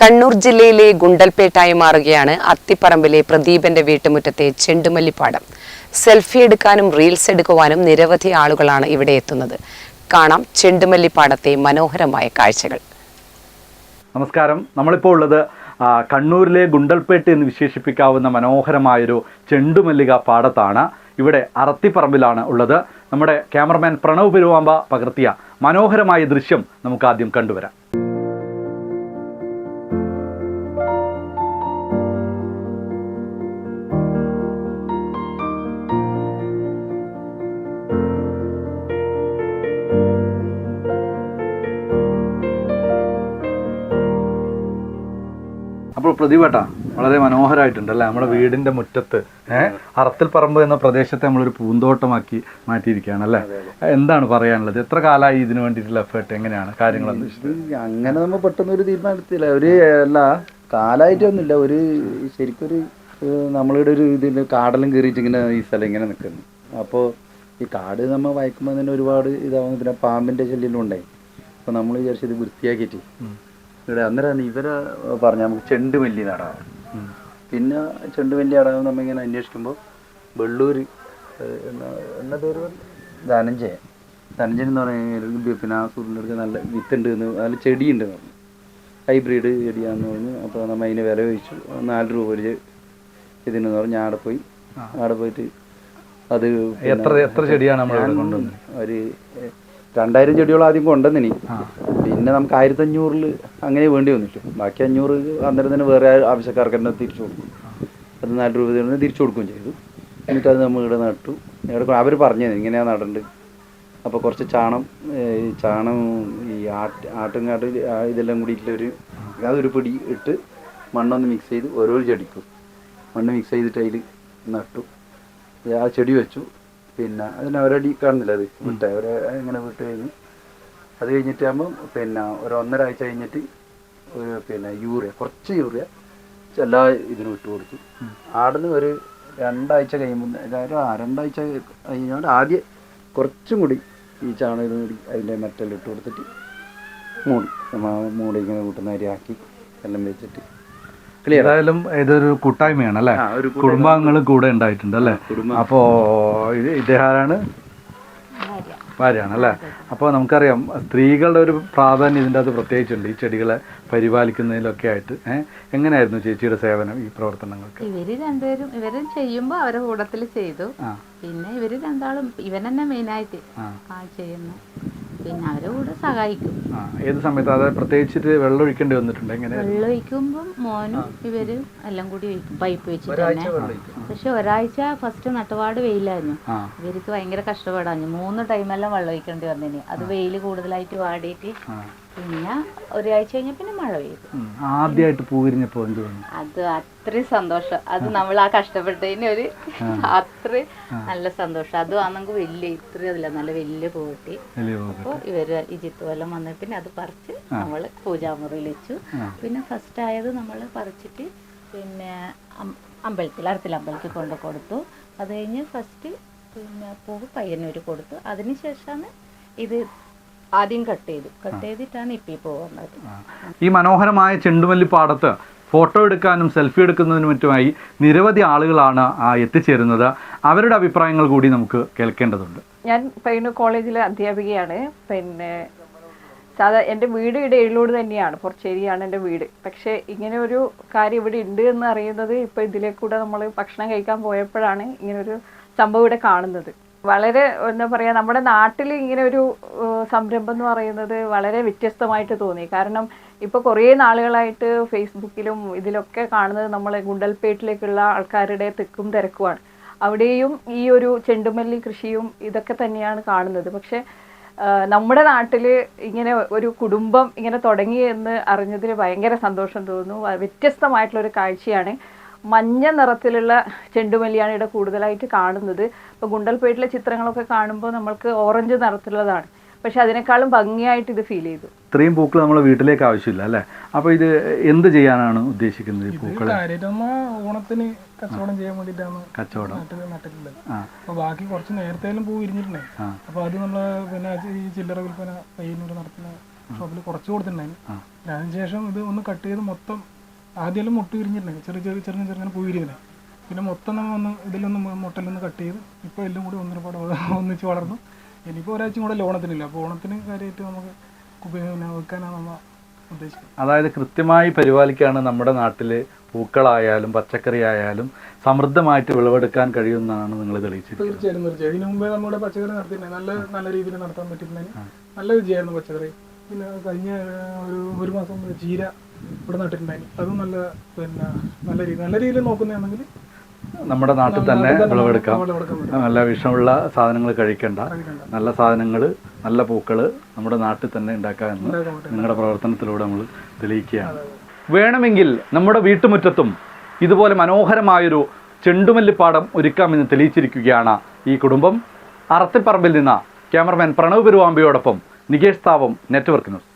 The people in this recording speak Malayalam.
കണ്ണൂർ ജില്ലയിലെ ഗുണ്ടൽപേട്ടായി മാറുകയാണ് അത്തിപ്പറമ്പിലെ പ്രദീപന്റെ വീട്ടുമുറ്റത്തെ ചെണ്ടുമല്ലിപ്പാടം. സെൽഫി എടുക്കാനും റീൽസ് എടുക്കുവാനും നിരവധി ആളുകളാണ് ഇവിടെ എത്തുന്നത്. കാണാം ചെണ്ടുമല്ലിപ്പാടത്തെ മനോഹരമായ കാഴ്ചകൾ. നമസ്കാരം. നമ്മളിപ്പോൾ ഉള്ളത് കണ്ണൂരിലെ ഗുണ്ടൽപേട്ട് എന്ന് വിശേഷിപ്പിക്കാവുന്ന മനോഹരമായൊരു ചെണ്ടുമല്ലിക പാടത്താണ്. ഇവിടെ അറത്തിപ്പറമ്പിലാണ് ഉള്ളത്. നമ്മുടെ ക്യാമറമാൻ പ്രണവ് പെരുവാമ്പ പകർത്തിയ മനോഹരമായ ദൃശ്യം നമുക്ക് ആദ്യം കണ്ടുവരാം. അപ്പോൾ പ്രതിഭട്ട വളരെ മനോഹരമായിട്ടുണ്ട് അല്ലേ നമ്മുടെ വീടിന്റെ മുറ്റത്ത് ഏഹ് അറത്തിൽ പറമ്പ് എന്ന പ്രദേശത്തെ നമ്മളൊരു പൂന്തോട്ടമാക്കി മാറ്റിയിരിക്കുകയാണ് അല്ലേ എന്താണ് പറയാനുള്ളത്? എത്ര കാലമായി ഇതിനു വേണ്ടിയിട്ടുള്ള എഫേർട്ട് എങ്ങനെയാണ്? കാര്യങ്ങൾ അങ്ങനെ നമ്മൾ പെട്ടെന്ന് ഒരു തീരുമാനത്തില്ല ഒരു അല്ല കാലായിട്ടൊന്നുമില്ല. ഒരു ശരിക്കൊരു നമ്മളുടെ നമ്മളിവിടെ ഒരു ഇതിൽ കാടെല്ലാം കയറിയിട്ട് ഇങ്ങനെ ഈ സ്ഥലം ഇങ്ങനെ നിൽക്കുന്നു. അപ്പോൾ ഈ കാട് നമ്മൾ വായിക്കുമ്പോൾ തന്നെ ഒരുപാട് ഇതാവുന്നു പിന്നെ പാമ്പിന്റെ ശല്യം ഉണ്ടായി. അപ്പോൾ നമ്മൾ വിചാരിച്ചത് വൃത്തിയാക്കിയിട്ട് ഇവിടെ അന്നേരം ഇവരെ പറഞ്ഞ നമുക്ക് ചെണ്ടുമല്ലി നടാം. പിന്നെ ചെണ്ടുമല്ലി നടാമെന്ന് നമ്മളിങ്ങനെ അന്വേഷിക്കുമ്പോൾ വെള്ളൂർ എന്ന പേര്? ധനഞ്ജയൻ. ധനഞ്ജയൻ എന്ന് പറഞ്ഞാൽ പിന്നെ ആ സൂര്യന്റെ അടുത്ത് നല്ല വിത്തുണ്ട് എന്ന് നല്ല ചെടിയുണ്ട് പറഞ്ഞു. ഹൈബ്രിഡ് ചെടിയാന്ന് പറഞ്ഞു അപ്പോൾ നമ്മൾ അതിന് വില ചോദിച്ചു. നാല് രൂപ ഒരു ഇതിനെന്ന് പറഞ്ഞു അവിടെ പോയി. അവിടെ പോയിട്ട് അത് എത്ര എത്ര ചെടിയാണ് നമ്മൾ ഒരു രണ്ടായിരം ചെടിയോളം ആദ്യം കൊണ്ടുവന്നിനി പിന്നെ നമുക്ക് ആയിരത്തി അഞ്ഞൂറിൽ അങ്ങനെ വേണ്ടി വന്നിട്ടു. ബാക്കി അഞ്ഞൂറ് അന്നേരം തന്നെ വേറെ ആവശ്യക്കാർക്ക് തന്നെ തിരിച്ചു കൊടുക്കും. അത് നാല് രൂപ തന്നെ തിരിച്ചു കൊടുക്കുകയും ചെയ്തു. എന്നിട്ട് അത് നമ്മൾ ഇവിടെ നട്ടു. ഇവിടെ അവർ പറഞ്ഞു ഇങ്ങനെയാണ് നടണ്ട്. അപ്പോൾ കുറച്ച് ചാണം ഈ ചാണം ഈ ആട്ട് ആട്ടുംകാട്ട് കാട്ടും ഇതെല്ലാം കൂടിയിട്ടുള്ളൊരു അതൊരു പിടി ഇട്ട് മണ്ണൊന്ന് മിക്സ് ചെയ്ത് ഓരോ ചെടിക്കും. മണ്ണ് മിക്സ് ചെയ്തിട്ട് അതിൽ നട്ടു. ആ ചെടി വെച്ചു. പിന്നെ അതിന് ഒരടി കാണുന്നില്ല അത് വിട്ടേ. അവരെ ഇങ്ങനെ വിട്ട് കഴിഞ്ഞ് അത് കഴിഞ്ഞിട്ട് ആകുമ്പോൾ പിന്നെ ഒരു ഒന്നര ആഴ്ച കഴിഞ്ഞിട്ട് ഒരു പിന്നെ യൂറിയ കുറച്ച് യൂറിയ എല്ലാ ഇതിനും ഇട്ട് കൊടുത്തു. ആടുന്ന് ഒരു രണ്ടാഴ്ച കഴിയുമ്പോൾ അതായത് ആ രണ്ടാഴ്ച കഴിഞ്ഞാൽ ആദ്യം കുറച്ചും കൂടി ഈ ചാണകം കൂടി അതിന്റെ മെറ്റൽ ഇട്ട് കൊടുത്തിട്ട് മൂടി മൂടി ഇങ്ങനെ കൂട്ടുന്ന അരിയാക്കി എല്ലാം വെച്ചിട്ട് ഏതായാലും ഇതൊരു കൂട്ടായ്മയാണ് അല്ലേ? ഒരു. കുടുംബാംഗങ്ങൾ കൂടെ ഉണ്ടായിട്ടുണ്ട് അല്ലേ? അപ്പോ ഇത് ഇദ്ദേഹമാണ് ഭാര്യയാണ് അല്ലേ? അപ്പോൾ നമുക്കറിയാം സ്ത്രീകളുടെ ഒരു പ്രാധാന്യം ഇതിന്റെ അത് പ്രത്യേകിച്ചുണ്ട്. ഈ ചെടികളെ പരിപാലിക്കുന്നതിലൊക്കെ ആയിട്ട് എങ്ങനെയായിരുന്നു ചേച്ചിയുടെ സേവനം ഈ പ്രവർത്തനങ്ങൾക്ക്? ഇവർ രണ്ടുപേരും ഇവർ ചെയ്യുമ്പോൾ അവരെ കൂടത്തിൽ ചെയ്തു. പിന്നെ ഇവർ രണ്ടാളും ഇവൻ തന്നെ മെയിനായിട്ട് ചെയ്യുന്നു. പിന്നെ അവരെ കൂടെ സഹായിക്കും. ആ ഏത് സമയത്ത്? അതായത് പ്രത്യേകിച്ചിട്ട് വെള്ളം ഒഴിക്കേണ്ടി വന്നിട്ടുണ്ട് എങ്ങനെ? വെള്ളം ഒഴിക്കുമ്പം മോനും ഇവർ എല്ലാം കൂടി ഒഴിക്കും. പൈപ്പ് വെച്ചിട്ട് തന്നെ. പക്ഷെ ഒരാഴ്ച ഫസ്റ്റ് നട്ടുപാട് വെയിലായിരുന്നു. ആ. ഇവർക്ക് ഭയങ്കര കഷ്ടപ്പാടാണ്. മൂന്ന് ടൈമെല്ലാം വെള്ളം ഒഴിക്കേണ്ടി വന്നിന്. അത് വെയിൽ കൂടുതലായിട്ട് വാടിയിട്ട് ആ. പിന്നെ ഒരാഴ്ച കഴിഞ്ഞ പിന്നെ മഴ പെയ്തു. ആദ്യമായിട്ട് പൂ വിരിഞ്ഞപ്പോൾ എന്ത് തോന്നി അത് അത്രയും സന്തോഷം. അത് നമ്മൾ ആ കഷ്ടപ്പെട്ടതിന് ഒരു അത്ര നല്ല സന്തോഷം. അത് ആണെങ്കിൽ വലിയ ഇത്ര അതില്ല നല്ല വലിയ പൂട്ടി വലിയ പൂവ്. അപ്പോൾ ഇവർ ഈ ചിത്തുവെല്ലാം വന്ന പിന്നെ അത് പറിച്ച് നമ്മൾ പൂജാമുറിയിൽ വെച്ചു. പിന്നെ ഫസ്റ്റ് ആയത് നമ്മൾ പറിച്ചിട്ട് പിന്നെ അമ്പലത്തിൽ അടുത്തിൽ അമ്പലത്തിൽ കൊണ്ട് കൊടുത്തു. അത് കഴിഞ്ഞ് ഫസ്റ്റ് പിന്നെ പൂവ് പയ്യന്നൂർ കൊടുത്തു. അതിന് ശേഷമാണ് ഇത് ആദ്യം കട്ട് ചെയ്തു. കട്ട് ചെയ്തിട്ടാണ് ഇപ്പം പോകുന്നത് വന്നത്. ഈ മനോഹരമായ ചെണ്ടുമല്ലി പാടത്ത് ഫോട്ടോ എടുക്കാനും സെൽഫി എടുക്കുന്നതിനും മറ്റുമായി നിരവധി ആളുകളാണ് എത്തിച്ചേരുന്നത്. അവരുടെ അഭിപ്രായങ്ങൾ കൂടി നമുക്ക് കേൾക്കേണ്ടതുണ്ട്. ഞാൻ പയ്യന്നൂർ കോളേജിലെ അധ്യാപികയാണ്. പിന്നെ സാധാ എന്റെ വീട് ഇവിടെ എഴിലോട് തന്നെയാണ്. പുറച്ചേരിയാണ് എന്റെ വീട്. പക്ഷേ ഇങ്ങനെ ഒരു കാര്യം ഇവിടെ ഉണ്ട് എന്ന് അറിയുന്നത് ഇപ്പോൾ ഇതിലേക്കൂടെ നമ്മൾ ഭക്ഷണം കഴിക്കാൻ പോയപ്പോഴാണ് ഇങ്ങനൊരു സംഭവം ഇവിടെ കാണുന്നത്. വളരെ എന്താ പറയുക നമ്മുടെ നാട്ടിൽ ഇങ്ങനെ ഒരു സംരംഭം എന്ന് പറയുന്നത് വളരെ വ്യത്യസ്തമായിട്ട് തോന്നി. കാരണം ഇപ്പോൾ കുറേ നാളുകളായിട്ട് ഫേസ്ബുക്കിലും ഇതിലൊക്കെ കാണുന്നത് നമ്മൾ ഗുണ്ടൽപേട്ടിലേക്കുള്ള ആൾക്കാരുടെ തെക്കും തിരക്കുമാണ്. അവിടെയും ഈ ഒരു ചെണ്ടുമല്ലി കൃഷിയും ഇതൊക്കെ തന്നെയാണ് കാണുന്നത്. പക്ഷേ നമ്മുടെ നാട്ടിൽ ഇങ്ങനെ ഒരു കുടുംബം ഇങ്ങനെ തുടങ്ങി എന്ന് അറിഞ്ഞതിൽ ഭയങ്കര സന്തോഷം തോന്നുന്നു. വ്യത്യസ്തമായിട്ടുള്ളൊരു കാഴ്ചയാണ്. മഞ്ഞ നിറത്തിലുള്ള ചെണ്ടുമല്ലിയാണ് ഇവിടെ കൂടുതലായിട്ട് കാണുന്നത്. ഇപ്പോൾ ഗുണ്ടൽപേട്ടിലെ ചിത്രങ്ങളൊക്കെ കാണുമ്പോൾ നമ്മൾക്ക് ഓറഞ്ച് നിറത്തിലുള്ളതാണ്. പക്ഷെ അതിനേക്കാളും ഭംഗിയായിട്ട് ഇത് ഫീൽ ചെയ്തു. ഇത്രയും പൂക്കൾ നമ്മളെ വീട്ടിലേക്ക് ആവശ്യമില്ല അല്ലേ? അപ്പോൾ ഇത് എന്ത് ചെയ്യാനാണ് ഉദ്ദേശിക്കുന്നത് ഈ പൂക്കൾ ഓണത്തിന് കച്ചവടം ചെയ്യാൻ വേണ്ടിയിട്ടാണ് കച്ചവടം. നട്ടിട്ടുള്ളത്. അപ്പോൾ അപ്പൊ ബാക്കി കുറച്ച് നേരത്തേലും പൂ വിരിഞ്ഞിട്ടുണ്ടേ. അപ്പൊ അത് നമ്മൾ പിന്നെ ഈ ചില്ലറ വിൽപ്പന പയ്യന്നൂർ നടത്തുന്ന ഷോപ്പിൽ കുറച്ച് കൊടുത്തിട്ടുണ്ടായിരുന്നു. അതിനുശേഷം ഇത് ഒന്ന് കട്ട് ചെയ്ത് മൊത്തം ആദ്യം മുട്ട വിരിഞ്ഞിട്ടുണ്ടായിരുന്നു ചെറിയ ചെറിയ ചെറിയ ചെറിയ പൂവ് വിരിയുന്നത് പിന്നെ മൊത്തം നമ്മൾ ഒന്ന് ഇതിലൊന്ന് മുട്ടലൊന്ന് കട്ട് ചെയ്ത് ഇപ്പോൾ എല്ലാം കൂടി ഒന്നിനപ്പാട് ഒന്നിച്ച് വളർന്നു. ഇനിയിപ്പോൾ ഒരാഴ്ച കൂടെ ഓണത്തിനില്ല അപ്പോൾ ഓണത്തിന് കാര്യമായിട്ട് നമുക്ക് വെക്കാനാണ് നമ്മൾ ഉദ്ദേശിക്കുന്നത്. അതായത് കൃത്യമായി പരിപാലിക്കുകയാണ് നമ്മുടെ നാട്ടിൽ പൂക്കളായാലും പച്ചക്കറി ആയാലും സമൃദ്ധമായിട്ട് വിളവെടുക്കാൻ കഴിയുമെന്നാണ് നിങ്ങൾ തെളിയിച്ചത് തീർച്ചയായും തീർച്ചയായും ഇതിനു മുമ്പേ നമ്മുടെ പച്ചക്കറി നടത്തിയിട്ടുണ്ടായി നല്ല നല്ല രീതിയിൽ നടത്താൻ പറ്റിയിട്ടുണ്ടെങ്കിൽ നല്ല വിജയമായിരുന്നു പച്ചക്കറി. പിന്നെ കഴിഞ്ഞ ഒരു ഒരു മാസം ചീര ഇവിടെ നട്ടിട്ടുണ്ടായി അത് നല്ല പിന്നെ നല്ല രീതി നല്ല രീതിയിൽ നോക്കുന്നതാണെങ്കിൽ നമ്മുടെ നാട്ടിൽ തന്നെ വിളവെടുക്കാം. നല്ല വിഷമുള്ള സാധനങ്ങൾ കഴിക്കണ്ട. നല്ല സാധനങ്ങൾ നല്ല പൂക്കൾ നമ്മുടെ നാട്ടിൽ തന്നെ ഉണ്ടാക്കാമെന്ന് എന്ന് നിങ്ങളുടെ പ്രവർത്തനത്തിലൂടെ നമ്മൾ തെളിയിക്കുകയാണ്. വേണമെങ്കിൽ നമ്മുടെ വീട്ടുമുറ്റത്തും ഇതുപോലെ മനോഹരമായൊരു ചെണ്ടുമല്ലിപ്പാടം ഒരുക്കാമെന്ന് തെളിയിച്ചിരിക്കുകയാണ് ഈ കുടുംബം. അറത്തിപ്പറമ്പിൽ നിന്ന് ക്യാമറമാൻ പ്രണവ് പെരുവാമ്പയോടൊപ്പം നികേഷ് താവം നെറ്റ്വർക്ക് ന്യൂസ്.